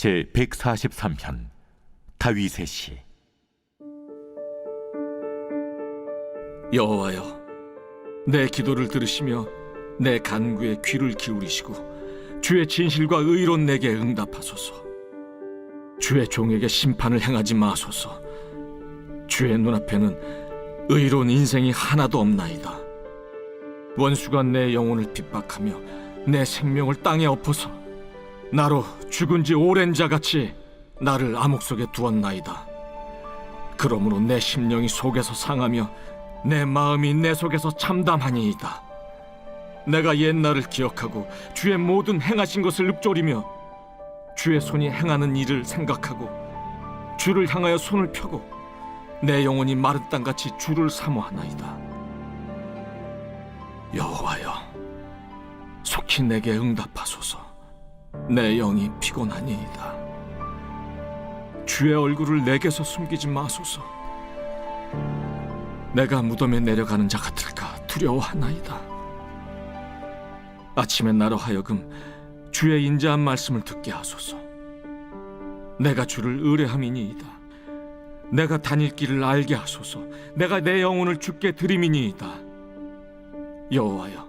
제 143편 다윗의 시 여호와여, 내 기도를 들으시며 내 간구에 귀를 기울이시고 주의 진실과 의로운 내게 응답하소서. 주의 종에게 심판을 행하지 마소서. 주의 눈앞에는 의로운 인생이 하나도 없나이다. 원수가 내 영혼을 핍박하며 내 생명을 땅에 엎어서 나로 죽은 지 오랜 자같이 나를 암흑 속에 두었나이다. 그러므로 내 심령이 속에서 상하며 내 마음이 내 속에서 참담하니이다. 내가 옛날을 기억하고 주의 모든 행하신 것을 읊조리며 주의 손이 행하는 일을 생각하고 주를 향하여 손을 펴고 내 영혼이 마른 땅같이 주를 사모하나이다. 여호와여, 속히 내게 응답하소서. 내 영이 피곤하니이다. 주의 얼굴을 내게서 숨기지 마소서. 내가 무덤에 내려가는 자 같을까 두려워하나이다. 아침에 나로 하여금 주의 인자한 말씀을 듣게 하소서. 내가 주를 의뢰함이니이다. 내가 다닐 길을 알게 하소서. 내가 내 영혼을 주께 드림이니이다. 여호와여,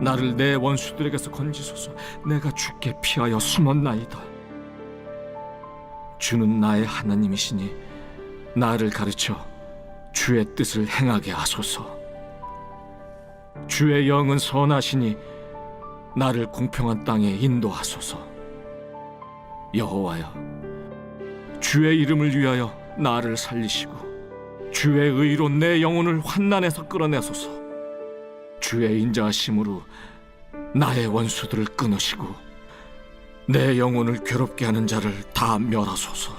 나를 내 원수들에게서 건지소서. 내가 주께 피하여 숨었나이다. 주는 나의 하나님이시니 나를 가르쳐 주의 뜻을 행하게 하소서. 주의 영은 선하시니 나를 공평한 땅에 인도하소서. 여호와여, 주의 이름을 위하여 나를 살리시고 주의 의로 내 영혼을 환난에서 끌어내소서. 주의 인자하심으로 나의 원수들을 끊으시고 내 영혼을 괴롭게 하는 자를 다 멸하소서.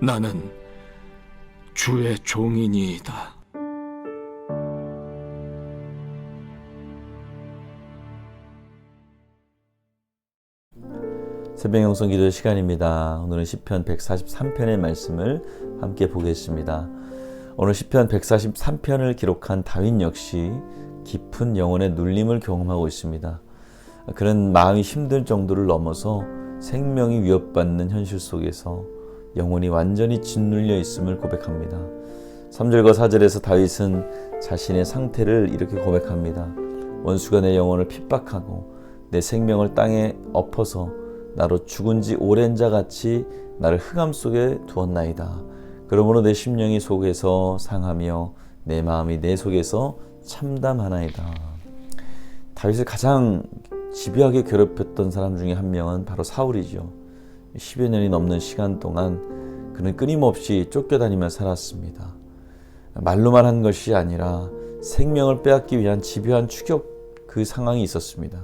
나는 주의 종이니이다. 새벽 영성 기도 시간입니다. 오늘은 시편 143편의 말씀을 함께 보겠습니다. 오늘 시편 143편을 기록한 다윗 역시 깊은 영혼의 눌림을 경험하고 있습니다. 그런 마음이 힘들 정도를 넘어서 생명이 위협받는 현실 속에서 영혼이 완전히 짓눌려 있음을 고백합니다. 3절과 4절에서 다윗은 자신의 상태를 이렇게 고백합니다. 원수가 내 영혼을 핍박하고 내 생명을 땅에 엎어서 나로 죽은 지 오랜 자 같이 나를 흑암 속에 두었나이다. 그러므로 내 심령이 속에서 상하며 내 마음이 내 속에서 참담하나이다. 다윗을 가장 집요하게 괴롭혔던 사람 중에 한 명은 바로 사울이죠. 10여 년이 넘는 시간 동안 그는 끊임없이 쫓겨다니며 살았습니다. 말로만 한 것이 아니라 생명을 빼앗기 위한 집요한 추격 그 상황이 있었습니다.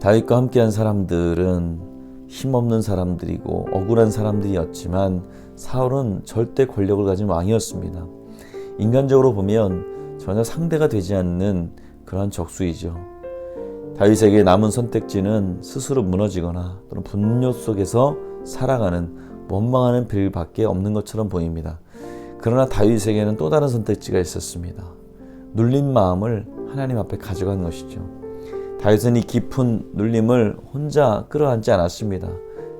다윗과 함께한 사람들은 힘없는 사람들이고 억울한 사람들이었지만 사울은 절대 권력을 가진 왕이었습니다. 인간적으로 보면 전혀 상대가 되지 않는 그러한 적수이죠. 다윗에게 남은 선택지는 스스로 무너지거나 또는 분노 속에서 살아가는 원망하는 빌밖에 없는 것처럼 보입니다. 그러나 다윗에게는 또 다른 선택지가 있었습니다. 눌린 마음을 하나님 앞에 가져간 것이죠. 다윗은 이 깊은 눌림을 혼자 끌어안지 않았습니다.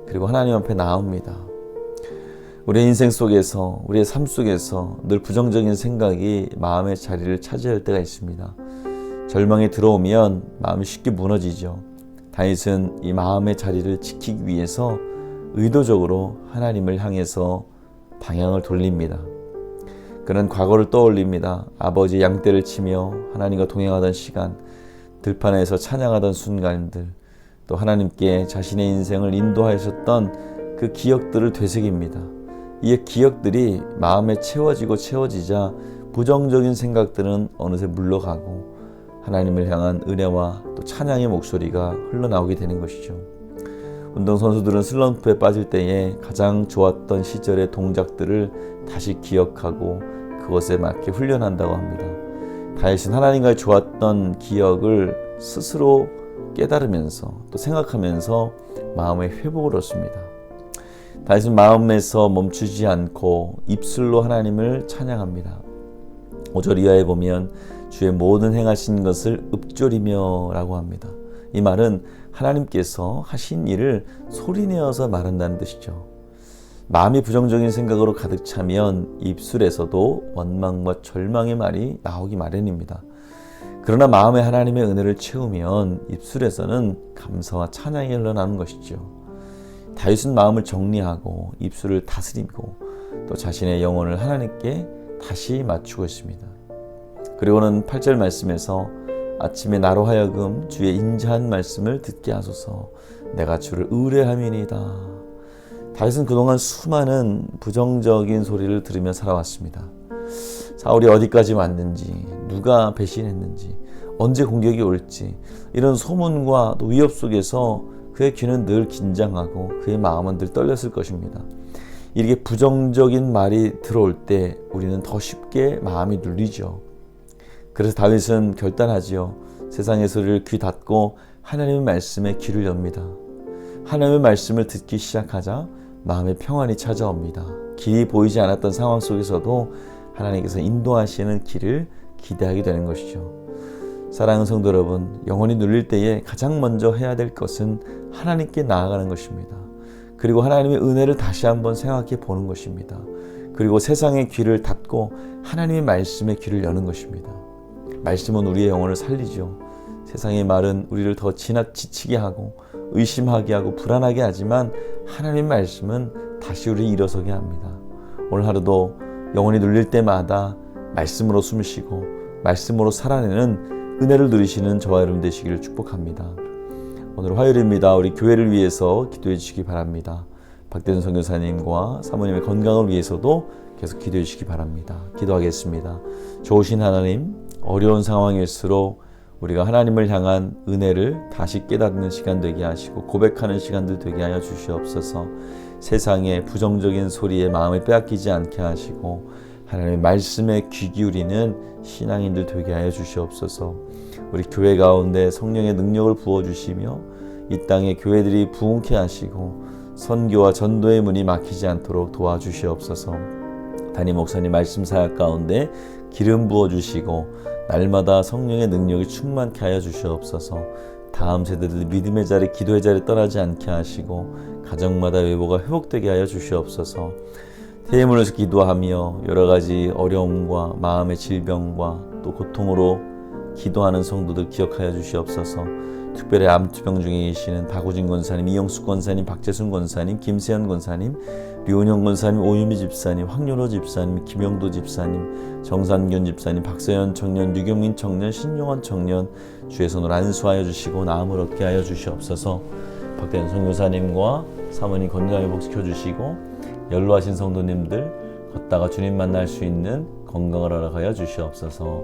그리고 하나님 앞에 나옵니다. 우리의 인생 속에서, 우리의 삶 속에서 늘 부정적인 생각이 마음의 자리를 차지할 때가 있습니다. 절망이 들어오면 마음이 쉽게 무너지죠. 다윗은 이 마음의 자리를 지키기 위해서 의도적으로 하나님을 향해서 방향을 돌립니다. 그는 과거를 떠올립니다. 아버지 양떼를 치며 하나님과 동행하던 시간, 들판에서 찬양하던 순간들, 또 하나님께 자신의 인생을 인도하셨던 그 기억들을 되새깁니다. 이 기억들이 마음에 채워지고 채워지자 부정적인 생각들은 어느새 물러가고 하나님을 향한 은혜와 또 찬양의 목소리가 흘러나오게 되는 것이죠. 운동선수들은 슬럼프에 빠질 때에 가장 좋았던 시절의 동작들을 다시 기억하고 그것에 맞게 훈련한다고 합니다. 다윗은 하나님과 좋았던 기억을 스스로 깨달으면서 또 생각하면서 마음의 회복을 얻습니다. 다윗은 마음에서 멈추지 않고 입술로 하나님을 찬양합니다. 5절 이하에 보면 주의 모든 행하신 것을 읊조리며라고 합니다. 이 말은 하나님께서 하신 일을 소리내어서 말한다는 뜻이죠. 마음이 부정적인 생각으로 가득 차면 입술에서도 원망과 절망의 말이 나오기 마련입니다. 그러나 마음에 하나님의 은혜를 채우면 입술에서는 감사와 찬양이 흘러나오는 것이죠. 다윗은 마음을 정리하고 입술을 다스리고 또 자신의 영혼을 하나님께 다시 맞추고 있습니다. 그리고는 8절 말씀에서 아침에 나로 하여금 주의 인자한 말씀을 듣게 하소서 내가 주를 의뢰함이니이다. 다윗은 그동안 수많은 부정적인 소리를 들으며 살아왔습니다. 사울이 어디까지 왔는지, 누가 배신했는지, 언제 공격이 올지 이런 소문과 또 위협 속에서 그의 귀는 늘 긴장하고 그의 마음은 늘 떨렸을 것입니다. 이렇게 부정적인 말이 들어올 때 우리는 더 쉽게 마음이 눌리죠. 그래서 다윗은 결단하지요. 세상의 소리를 귀 닫고 하나님의 말씀에 귀를 엽니다. 하나님의 말씀을 듣기 시작하자 마음의 평안이 찾아옵니다. 길이 보이지 않았던 상황 속에서도 하나님께서 인도하시는 길을 기대하게 되는 것이죠. 사랑하는 성도 여러분, 영혼이 눌릴 때에 가장 먼저 해야 될 것은 하나님께 나아가는 것입니다. 그리고 하나님의 은혜를 다시 한번 생각해 보는 것입니다. 그리고 세상의 귀를 닫고 하나님의 말씀에 귀를 여는 것입니다. 말씀은 우리의 영혼을 살리죠. 세상의 말은 우리를 더 지나치게 하고 의심하게 하고 불안하게 하지만 하나님의 말씀은 다시 우리를 일어서게 합니다. 오늘 하루도 영혼이 눌릴 때마다 말씀으로 숨을 쉬고 말씀으로 살아내는 은혜를 누리시는 저와 여러분 되시기를 축복합니다. 오늘 화요일입니다. 우리 교회를 위해서 기도해 주시기 바랍니다. 박대준 선교사님과 사모님의 건강을 위해서도 계속 기도해 주시기 바랍니다. 기도하겠습니다. 좋으신 하나님, 어려운 상황일수록 우리가 하나님을 향한 은혜를 다시 깨닫는 시간 되게 하시고 고백하는 시간들 되게 하여 주시옵소서. 세상의 부정적인 소리에 마음을 빼앗기지 않게 하시고 하나님의 말씀에 귀 기울이는 신앙인들 되게 하여 주시옵소서. 우리 교회 가운데 성령의 능력을 부어 주시며 이 땅에 교회들이 부흥케 하시고 선교와 전도의 문이 막히지 않도록 도와주시옵소서. 담임 목사님 말씀 사역 가운데 기름 부어 주시고 날마다 성령의 능력이 충만케 하여 주시옵소서. 다음 세대들 믿음의 자리, 기도의 자리 떠나지 않게 하시고 가정마다 외모가 회복되게 하여 주시옵소서. 태임을해서 기도하며 여러 가지 어려움과 마음의 질병과 또 고통으로 기도하는 성도들 기억하여 주시옵소서. 특별히 암투병 중에 계시는 박우진 권사님, 이영숙 권사님, 박재순 권사님, 김세현 권사님, 류은영 권사님, 오유미 집사님, 황윤호 집사님, 김영도 집사님, 정산균 집사님, 박서연 청년, 유경민 청년, 신용원 청년 주의 손으로 안수하여 주시고 나음을 얻게 하여 주시옵소서. 박대현 선교사님과 사모님 건강 회복시켜 주시고 연로하신 성도님들 걷다가 주님 만날 수 있는 건강을 허락하여 주시옵소서.